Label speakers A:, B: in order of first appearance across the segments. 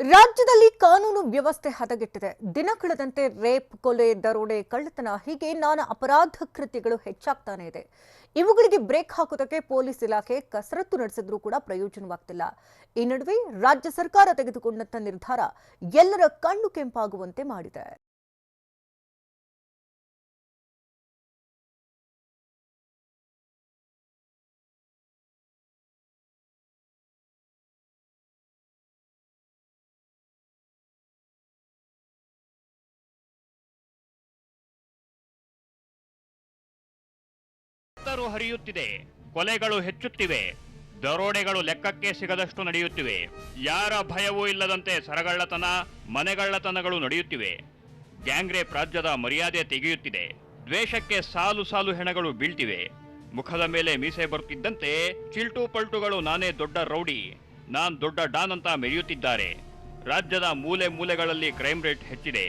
A: ರಾಜ್ಯದಲ್ಲಿ ಕಾನೂನು ವ್ಯವಸ್ಥೆ ಹದಗೆಟ್ಟಿದೆ. ದಿನ ಕಳೆದಂತೆ ರೇಪ್, ಕೊಲೆ, ದರೋಡೆ, ಕಳ್ಳತನ ಹೀಗೆ ನಾನಾ ಅಪರಾಧ ಕೃತ್ಯಗಳು ಹೆಚ್ಚಾಗ್ತಾನೆ ಇದೆ. ಇವುಗಳಿಗೆ ಬ್ರೇಕ್ ಹಾಕೋದಕ್ಕೆ ಪೊಲೀಸ್ ಇಲಾಖೆ ಕಸರತ್ತು ನಡೆಸಿದ್ರೂ ಕೂಡ ಪ್ರಯೋಜನವಾಗ್ತಿಲ್ಲ. ಈ ನಡುವೆ ರಾಜ್ಯ ಸರ್ಕಾರ ತೆಗೆದುಕೊಂಡಂತ ನಿರ್ಧಾರ ಎಲ್ಲರ ಕಣ್ಣು ಕೆಂಪಾಗುವಂತೆ ಮಾಡಿದೆ.
B: ರಕ್ತರು ಹರಿಯುತ್ತಿದೆ. ಕೊಲೆಗಳು ಹೆಚ್ಚುತ್ತಿವೆ. ದರೋಡೆಗಳು ಲೆಕ್ಕಕ್ಕೆ ಸಿಗದಷ್ಟು ನಡೆಯುತ್ತಿವೆ. ಯಾರ ಭಯವೂ ಇಲ್ಲದಂತೆ ಸರಗಳ್ಳತನ, ಮನೆಗಳ್ಳತನಗಳು ನಡೆಯುತ್ತಿವೆ. ಗ್ಯಾಂಗ್ರೇಪ್ ರಾಜ್ಯದ ಮರ್ಯಾದೆ ತೆಗೆಯುತ್ತಿದೆ. ದ್ವೇಷಕ್ಕೆ ಸಾಲು ಸಾಲು ಹೆಣಗಳು ಬೀಳ್ತಿವೆ. ಮುಖದ ಮೇಲೆ ಮೀಸೆ ಬರುತ್ತಿದ್ದಂತೆ ಚಿಲ್ಟು ಪಲ್ಟುಗಳು ನಾನೇ ದೊಡ್ಡ ರೌಡಿ, ನಾನ್ ದೊಡ್ಡ ಡಾನ್ ಅಂತ ಮೆರೆಯುತ್ತಿದ್ದಾರೆ. ರಾಜ್ಯದ ಮೂಲೆ ಮೂಲೆಗಳಲ್ಲಿ ಕ್ರೈಮ್ ರೇಟ್ ಹೆಚ್ಚಿದೆ.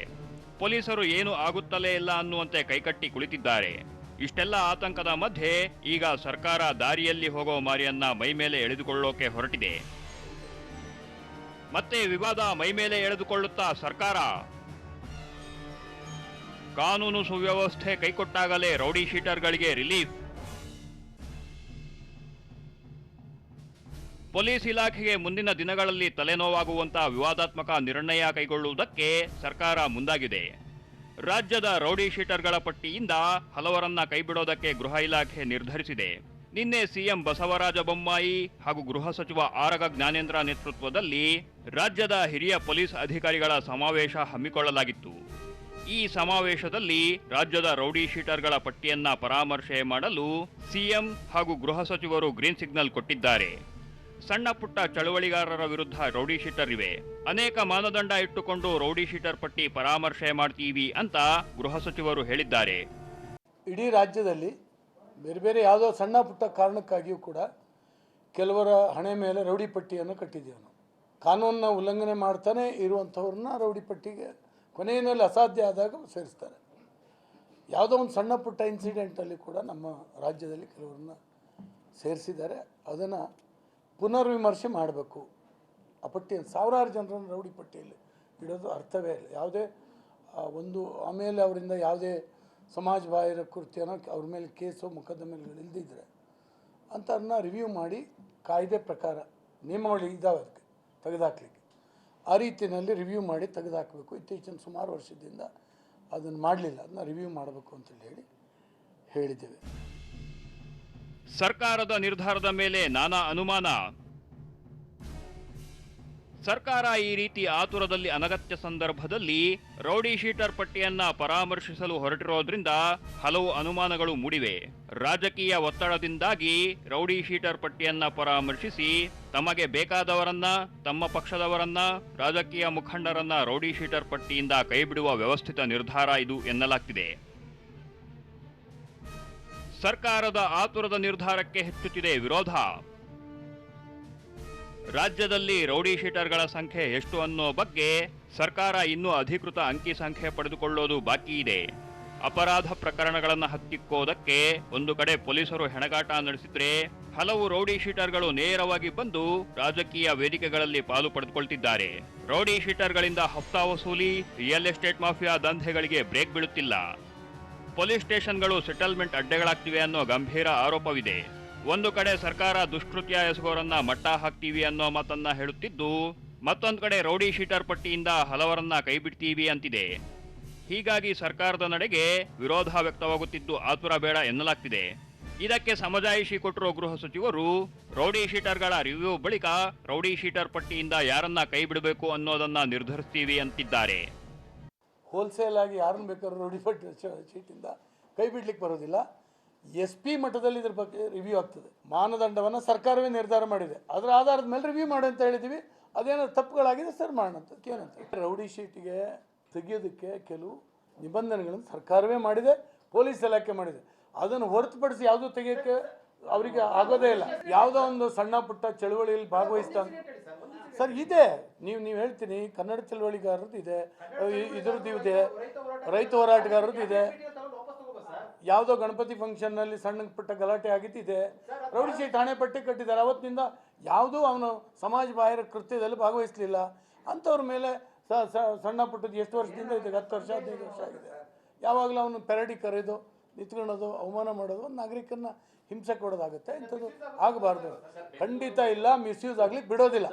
B: ಪೊಲೀಸರು ಏನು ಆಗುತ್ತಲೇ ಇಲ್ಲ ಅನ್ನುವಂತೆ ಕೈಕಟ್ಟಿ ಕುಳಿತಿದ್ದಾರೆ. ಇಷ್ಟೆಲ್ಲ ಆತಂಕದ ಮಧ್ಯೆ ಈಗ ಸರ್ಕಾರ ದಾರಿಯಲ್ಲಿ ಹೋಗೋ ಮಾರಿಯನ್ನ ಮೈಮೇಲೆ ಎಳೆದುಕೊಳ್ಳೋಕೆ ಹೊರಟಿದೆ. ಮತ್ತೆ ವಿವಾದ ಮೈಮೇಲೆ ಎಳೆದುಕೊಳ್ಳುತ್ತಾ ಸರ್ಕಾರ? ಕಾನೂನು ಸುವ್ಯವಸ್ಥೆ ಕೈಕೊಟ್ಟಾಗಲೇ ರೌಡಿ ಶೀಟರ್ಗಳಿಗೆ ರಿಲೀಫ್. ಪೊಲೀಸ್ ಇಲಾಖೆಗೆ ಮುಂದಿನ ದಿನಗಳಲ್ಲಿ ತಲೆನೋವಾಗುವಂತಹ ವಿವಾದಾತ್ಮಕ ನಿರ್ಣಯ ಕೈಗೊಳ್ಳುವುದಕ್ಕೆ ಸರ್ಕಾರ ಮುಂದಾಗಿದೆ. ರಾಜ್ಯದ ರೌಡಿ ಶೀಟರ್ಗಳ ಪಟ್ಟಿಯಿಂದ ಹಲವರನ್ನ ಕೈಬಿಡೋದಕ್ಕೆ ಗೃಹ ಇಲಾಖೆ ನಿರ್ಧರಿಸಿದೆ. ನಿನ್ನೆ ಸಿಎಂ ಬಸವರಾಜ ಬೊಮ್ಮಾಯಿ ಹಾಗೂ ಗೃಹ ಸಚಿವ ಆರಗ ಜ್ಞಾನೇಂದ್ರ ನೇತೃತ್ವದಲ್ಲಿ ರಾಜ್ಯದ ಹಿರಿಯ ಪೊಲೀಸ್ ಅಧಿಕಾರಿಗಳ ಸಮಾವೇಶ ಹಮ್ಮಿಕೊಳ್ಳಲಾಗಿತ್ತು. ಈ ಸಮಾವೇಶದಲ್ಲಿ ರಾಜ್ಯದ ರೌಡಿ ಶೀಟರ್ಗಳ ಪಟ್ಟಿಯನ್ನ ಪರಾಮರ್ಶೆ ಮಾಡಲು ಸಿಎಂ ಹಾಗೂ ಗೃಹ ಸಚಿವರು ಗ್ರೀನ್ ಸಿಗ್ನಲ್ ಕೊಟ್ಟಿದ್ದಾರೆ. ಸಣ್ಣ ಪುಟ್ಟ ಚಳುವಳಿಗಾರರ ವಿರುದ್ಧ ರೌಡಿ ಶೀಟರ್ ಇವೆ. ಅನೇಕ ಮಾನದಂಡ ಇಟ್ಟುಕೊಂಡು ರೌಡಿ ಶೀಟರ್ ಪಟ್ಟಿ ಪರಾಮರ್ಶೆ ಮಾಡ್ತೀವಿ ಅಂತ ಗೃಹ ಸಚಿವರು ಹೇಳಿದ್ದಾರೆ.
C: ಇಡೀ ರಾಜ್ಯದಲ್ಲಿ ಬೇರೆ ಬೇರೆ ಯಾವುದೋ ಸಣ್ಣ ಪುಟ್ಟ ಕಾರಣಕ್ಕಾಗಿಯೂ ಕೂಡ ಕೆಲವರ ಹಣೆ ಮೇಲೆ ರೌಡಿ ಪಟ್ಟಿಯನ್ನು ಕಟ್ಟಿದ್ದೇವೆ ನಾವು. ಕಾನೂನನ್ನ ಉಲ್ಲಂಘನೆ ಮಾಡ್ತಾನೆ ಇರುವಂಥವ್ರನ್ನ ರೌಡಿ ಪಟ್ಟಿಗೆ ಕೊನೆಯಲ್ಲಿ ಅಸಾಧ್ಯ ಆದಾಗ ಸೇರಿಸ್ತಾರೆ. ಯಾವುದೋ ಒಂದು ಸಣ್ಣ ಪುಟ್ಟ ಇನ್ಸಿಡೆಂಟಲ್ಲಿ ಕೂಡ ನಮ್ಮ ರಾಜ್ಯದಲ್ಲಿ ಕೆಲವರನ್ನ ಸೇರಿಸಿದ್ದಾರೆ. ಅದನ್ನು ಪುನರ್ವಿಮರ್ಶೆ ಮಾಡಬೇಕು. ಆ ಪಟ್ಟಿಯನ್ನು ಸಾವಿರಾರು ಜನರನ್ನು ರೌಡಿ ಪಟ್ಟಿಯಲ್ಲಿ ಇಡೋದು ಅರ್ಥವೇ ಇಲ್ಲ. ಯಾವುದೇ ಒಂದು, ಆಮೇಲೆ ಅವರಿಂದ ಯಾವುದೇ ಸಮಾಜ ಬಾಹಿರ ಕೃತ್ಯನೋ ಅವ್ರ ಮೇಲೆ ಕೇಸು ಮೊಕದ್ದಮೆಗಳು ಇಲ್ದಿದ್ರೆ ಅದನ್ನ ರಿವ್ಯೂ ಮಾಡಿ ಕಾಯ್ದೆ ಪ್ರಕಾರ ನಿಯಮಾವಳಿ ಇದ್ದಾವೆ ಅದಕ್ಕೆ, ತೆಗೆದಾಕ್ಲಿಕ್ಕೆ. ಆ ರೀತಿಯಲ್ಲಿ ರಿವ್ಯೂ ಮಾಡಿ ತೆಗೆದಾಕಬೇಕು. ಇತ್ತೀಚಿನ ಸುಮಾರು ವರ್ಷದಿಂದ ಅದನ್ನು ಮಾಡಲಿಲ್ಲ. ಅದನ್ನ ರಿವ್ಯೂ ಮಾಡಬೇಕು ಅಂತೇಳಿ ಹೇಳಿ, ಹೇಳಿದ್ದೇವೆ.
B: ಸರ್ಕಾರದ ನಿರ್ಧಾರದ ಮೇಲೆ ನಾನಾ ಅನುಮಾನ. ಸರ್ಕಾರ ಈ ರೀತಿ ಆತುರದಲ್ಲಿ ಅನಗತ್ಯ ಸಂದರ್ಭದಲ್ಲಿ ರೌಡಿ ಶೀಟರ್ ಪಟ್ಟಿಯನ್ನ ಪರಾಮರ್ಶಿಸಲು ಹೊರಟಿರೋದ್ರಿಂದ ಹಲವು ಅನುಮಾನಗಳು ಮೂಡಿವೆ. ರಾಜಕೀಯ ಒತ್ತಡದಿಂದಾಗಿ ರೌಡಿ ಶೀಟರ್ ಪಟ್ಟಿಯನ್ನ ಪರಾಮರ್ಶಿಸಿ ತಮಗೆ ಬೇಕಾದವರನ್ನ, ತಮ್ಮ ಪಕ್ಷದವರನ್ನ, ರಾಜಕೀಯ ಮುಖಂಡರನ್ನ ರೌಡಿ ಶೀಟರ್ ಪಟ್ಟಿಯಿಂದ ಕೈಬಿಡುವ ವ್ಯವಸ್ಥಿತ ನಿರ್ಧಾರ ಇದು ಎನ್ನಲಾಗ್ತಿದೆ. ಸರ್ಕಾರದ ಆತುರದ ನಿರ್ಧಾರಕ್ಕೆ ಹೆಚ್ಚುತ್ತಿದೆ ವಿರೋಧ. ರಾಜ್ಯದಲ್ಲಿ ರೌಡಿ ಶೀಟರ್ಗಳ ಸಂಖ್ಯೆ ಎಷ್ಟು ಅನ್ನೋ ಬಗ್ಗೆ ಸರ್ಕಾರ ಇನ್ನೂ ಅಧಿಕೃತ ಅಂಕಿ ಸಂಖ್ಯೆ ಪಡೆದುಕೊಳ್ಳೋದು ಬಾಕಿ ಇದೆ. ಅಪರಾಧ ಪ್ರಕರಣಗಳನ್ನು ಹತ್ತಿಕ್ಕೋದಕ್ಕೆ ಒಂದು ಕಡೆ ಪೊಲೀಸರು ಹೆಣಗಾಟ ನಡೆಸಿದ್ರೆ ಹಲವು ರೌಡಿ ಶೀಟರ್ಗಳು ನೇರವಾಗಿ ಬಂದು ರಾಜಕೀಯ ವೇದಿಕೆಗಳಲ್ಲಿ ಪಾಲು ಪಡೆದುಕೊಳ್ತಿದ್ದಾರೆ. ರೌಡಿ ಶೀಟರ್ಗಳಿಂದ ಹಫ್ತಾ ವಸೂಲಿ, ರಿಯಲ್ ಎಸ್ಟೇಟ್ ಮಾಫಿಯಾ ದಂಧೆಗಳಿಗೆ ಬ್ರೇಕ್ ಬೀಳುತ್ತಿಲ್ಲ. ಪೊಲೀಸ್ ಸ್ಟೇಷನ್ಗಳು ಸೆಟಲ್ಮೆಂಟ್ ಅಡ್ಡೆಗಳಾಗ್ತಿವೆ ಅನ್ನೋ ಗಂಭೀರ ಆರೋಪವಿದೆ. ಒಂದು ಕಡೆ ಸರ್ಕಾರ ದುಷ್ಕೃತ್ಯ ಎಸಗೋರನ್ನ ಮಟ್ಟ ಹಾಕ್ತೀವಿ ಅನ್ನೋ ಮಾತನ್ನ ಹೇಳುತ್ತಿದ್ದು, ಮತ್ತೊಂದು ಕಡೆ ರೌಡಿ ಶೀಟರ್ ಪಟ್ಟಿಯಿಂದ ಹಲವರನ್ನ ಕೈಬಿಡ್ತೀವಿ ಅಂತಿದೆ. ಹೀಗಾಗಿ ಸರ್ಕಾರದ ನಡೆಗೆ ವಿರೋಧ ವ್ಯಕ್ತವಾಗುತ್ತಿದ್ದು ಆತುರ ಬೇಡ ಎನ್ನಲಾಗ್ತಿದೆ. ಇದಕ್ಕೆ ಸಮಜಾಯಿಷಿ ಕೊಟ್ಟಿರುವ ಗೃಹ ಸಚಿವರು, ರೌಡಿ ಶೀಟರ್ಗಳ ರಿವ್ಯೂ ಬಳಿಕ ರೌಡಿ ಶೀಟರ್ ಪಟ್ಟಿಯಿಂದ ಯಾರನ್ನ ಕೈಬಿಡಬೇಕು ಅನ್ನೋದನ್ನ ನಿರ್ಧರಿಸ್ತೀವಿ ಅಂತಿದ್ದಾರೆ.
C: ಹೋಲ್ಸೇಲ್ ಆಗಿ ಯಾರನ್ನ ಬೇಕಾದ್ರೂ ರೌಡಿ ಪಟ್ಟಿ ಶೀಟಿಂದ ಕೈ ಬಿಡ್ಲಿಕ್ಕೆ ಬರೋದಿಲ್ಲ. ಎಸ್ ಪಿ ಮಟ್ಟದಲ್ಲಿ ಇದ್ರ ಬಗ್ಗೆ ರಿವ್ಯೂ ಆಗ್ತದೆ. ಮಾನದಂಡವನ್ನು ಸರ್ಕಾರವೇ ನಿರ್ಧಾರ ಮಾಡಿದೆ. ಅದರ ಆಧಾರದ ಮೇಲೆ ರಿವ್ಯೂ ಮಾಡಿ ಅಂತ ಹೇಳಿದ್ದೀವಿ ಅದೇನಾದ್ರು ತಪ್ಪುಗಳಾಗಿದೆ ಸರ್ ಮಾಡೋಣ ಏನಂತ ರೌಡಿ ಶೀಟಿಗೆ ತೆಗೆಯೋದಕ್ಕೆ ಕೆಲವು ನಿಬಂಧನೆಗಳನ್ನು ಸರ್ಕಾರವೇ ಮಾಡಿದೆ, ಪೊಲೀಸ್ ಇಲಾಖೆ ಮಾಡಿದೆ. ಅದನ್ನು ಹೊರತುಪಡಿಸಿ ಯಾವುದೂ ತೆಗೆಯೋಕ್ಕೆ ಅವರಿಗೆ ಆಗೋದೇ ಇಲ್ಲ. ಯಾವುದೋ ಒಂದು ಸಣ್ಣ ಪುಟ್ಟ ಚಳುವಳಿಯಲ್ಲಿ ಭಾಗವಹಿಸ್ತಾ ಸರ್ ಇದೆ. ನೀವು ನೀವು ಹೇಳ್ತೀನಿ ಕನ್ನಡ ಚಳವಳಿಗಾರರದ್ದು ಇದೆ. ಇದ್ರದ್ದು ಇದೆ. ರೈತ ಹೋರಾಟಗಾರರದ್ದು ಇದೆ. ಯಾವುದೋ ಗಣಪತಿ ಫಂಕ್ಷನ್ನಲ್ಲಿ ಸಣ್ಣ ಪುಟ್ಟ ಗಲಾಟೆ ಆಗಿದ್ದಿದೆ. ರೌಡಿಸಿ ಠಾಣೆ ಪಟ್ಟಿ ಕಟ್ಟಿದ್ದಾರೆ. ಅವತ್ತಿನಿಂದ ಯಾವುದೂ ಅವನು ಸಮಾಜ ಬಾಹಿರ ಕೃತ್ಯದಲ್ಲಿ ಭಾಗವಹಿಸಲಿಲ್ಲ. ಅಂಥವ್ರ ಮೇಲೆ ಸಣ್ಣ ಪುಟ್ಟದ್ದು ಎಷ್ಟು ವರ್ಷದಿಂದ ಇದೆ? ಹತ್ತು ವರ್ಷ ಹದಿನೈದು ವರ್ಷ ಆಗಿದೆ. ಯಾವಾಗಲೂ ಅವನು ಪೆರಡಿ ಕರೆದು ನಿಂತ್ಕೊಳ್ಳೋದು ಅವಮಾನ ಮಾಡೋದು ಒಂದು ನಾಗರಿಕನ ಹಿಂಸೆ ಕೊಡೋದಾಗುತ್ತೆ. ಇಂಥದ್ದು ಆಗಬಾರ್ದು. ಖಂಡಿತ ಇಲ್ಲ ಮಿಸ್ಯೂಸ್ ಆಗಲಿ ಬಿಡೋದಿಲ್ಲ.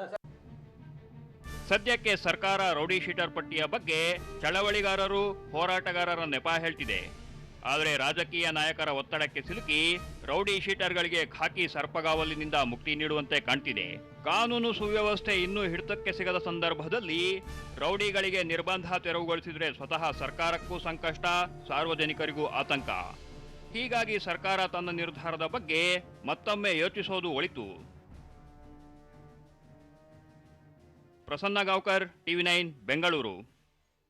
B: ಸದ್ಯಕ್ಕೆ ಸರ್ಕಾರ ರೌಡಿ ಶೀಟರ್ ಪಟ್ಟಿಯ ಬಗ್ಗೆ ಚಳವಳಿಗಾರರು ಹೋರಾಟಗಾರರ ನೆಪ ಹೇಳ್ತಿದೆ. ಆದರೆ ರಾಜಕೀಯ ನಾಯಕರ ಒತ್ತಡಕ್ಕೆ ಸಿಲುಕಿ ರೌಡಿ ಶೀಟರ್ಗಳಿಗೆ ಖಾಕಿ ಸರ್ಪಗಾವಲಿನಿಂದ ಮುಕ್ತಿ ನೀಡುವಂತೆ ಕಾಣ್ತಿದೆ. ಕಾನೂನು ಸುವ್ಯವಸ್ಥೆ ಇನ್ನೂ ಹಿಡಿತಕ್ಕೆ ಸಿಗದ ಸಂದರ್ಭದಲ್ಲಿ ರೌಡಿಗಳಿಗೆ ನಿರ್ಬಂಧ ತೆರವುಗೊಳಿಸಿದರೆ ಸ್ವತಃ ಸರ್ಕಾರಕ್ಕೂ ಸಂಕಷ್ಟ, ಸಾರ್ವಜನಿಕರಿಗೂ ಆತಂಕ. ಹೀಗಾಗಿ ಸರ್ಕಾರ ತನ್ನ ನಿರ್ಧಾರದ ಬಗ್ಗೆ ಮತ್ತೊಮ್ಮೆ ಯೋಚಿಸೋದು ಒಳಿತು. Prasanna Gaonkar TV nine Bengaluru